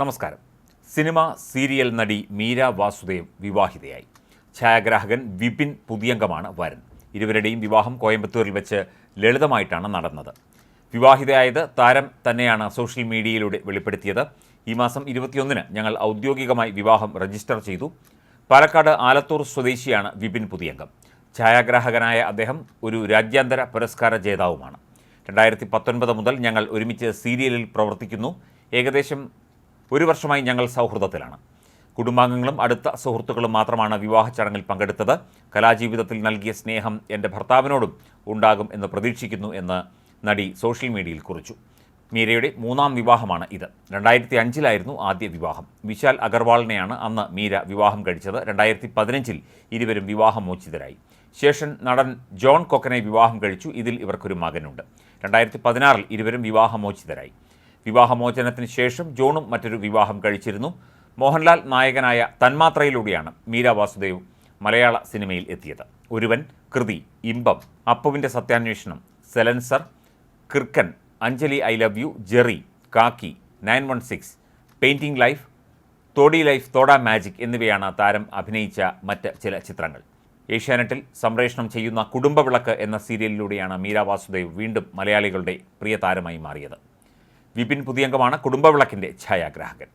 നമസ്കാരം. Cinema serial നടി മീര വാസുദേവ് വിവാഹിതയായി. ഛായാഗ്രാഹകൻ വിപിൻ പുതിയംഗമാണ് വരൻ. ഇരുവരുടെയും വിവാഹം കോയമ്പത്തൂരിൽ വെച്ച് ലളിതമായിട്ടാണ് നടന്നത്. വിവാഹിതയായത് താരം തന്നെയാണ് സോഷ്യൽ മീഡിയയിലൂടെ വെളിപ്പെടുത്തിയത്. ഈ മാസം ഇരുപത്തിയൊന്നിന് ഞങ്ങൾ ഔദ്യോഗികമായി വിവാഹം രജിസ്റ്റർ ചെയ്തു. പാലക്കാട് ആലത്തൂർ സ്വദേശിയാണ് വിപിൻ പുതിയംഗം ഛായാഗ്രാഹകനായ അദ്ദേഹം ഒരു രാജ്യാന്തര പുരസ്കാര ജേതാവുമാണ്. രണ്ടായിരത്തി പത്തൊൻപത് മുതൽ ഞങ്ങൾ ഒരുമിച്ച് സീരിയലിൽ പ്രവർത്തിക്കുന്നു. ഏകദേശം ഒരു വർഷമായി ഞങ്ങൾ സൗഹൃദത്തിലാണ്. കുടുംബാംഗങ്ങളും അടുത്ത സുഹൃത്തുക്കളും മാത്രമാണ് വിവാഹ ചടങ്ങിൽ പങ്കെടുത്തത്. കലാജീവിതത്തിൽ നൽകിയ സ്നേഹം എന്റെ ഭർത്താവിനോടും ഉണ്ടാകും എന്ന് പ്രതീക്ഷിക്കുന്നു എന്ന് നടി സോഷ്യൽ മീഡിയയിൽ കുറിച്ചു. മീരയുടെ മൂന്നാം വിവാഹമാണ് ഇത്. രണ്ടായിരത്തി അഞ്ചിലായിരുന്നു ആദ്യ വിവാഹം. വിശാൽ അഗർവാളിനെയാണ് അന്ന് മീര വിവാഹം കഴിച്ചത്. രണ്ടായിരത്തി പതിനഞ്ചിൽ ഇരുവരും വിവാഹമോചിതരായി ശേഷൻ നടൻ ജോൺ കൊക്കനെ വിവാഹം കഴിച്ചു. ഇതിൽ ഇവർക്കൊരു മകനുണ്ട്. രണ്ടായിരത്തി പതിനാറിൽ ഇരുവരും വിവാഹമോചിതരായി വിവാഹമോചനത്തിന് ശേഷം ജോണും മറ്റൊരു വിവാഹം കഴിച്ചിരുന്നു. മോഹൻലാൽ നായകനായ തന്മാത്രയിലൂടെയാണ് മീര വാസുദേവ് മലയാള സിനിമയിൽ എത്തിയത്. ഒരുവൻ കൃതി ഇമ്പം അപ്പുവിന്റെ സത്യാന്വേഷണം silencer Kirkkan Anjali I love you Jerry Kakki nine one six painting life Todi life തോട മാജിക് എന്നിവയാണ് താരം അഭിനയിച്ച മറ്റ് ചില ചിത്രങ്ങൾ. ഏഷ്യാനെറ്റിൽ സംപ്രേഷണം ചെയ്യുന്ന കുടുംബവിളക്ക് എന്ന സീരിയലിലൂടെയാണ് മീര വാസുദേവ് വീണ്ടും മലയാളികളുടെ പ്രിയ താരമായി മാറിയത്. വിപിൻ പുതിയംഗമാണ് കുടുംബവിളക്കിന്റെ ഛായാഗ്രാഹകൻ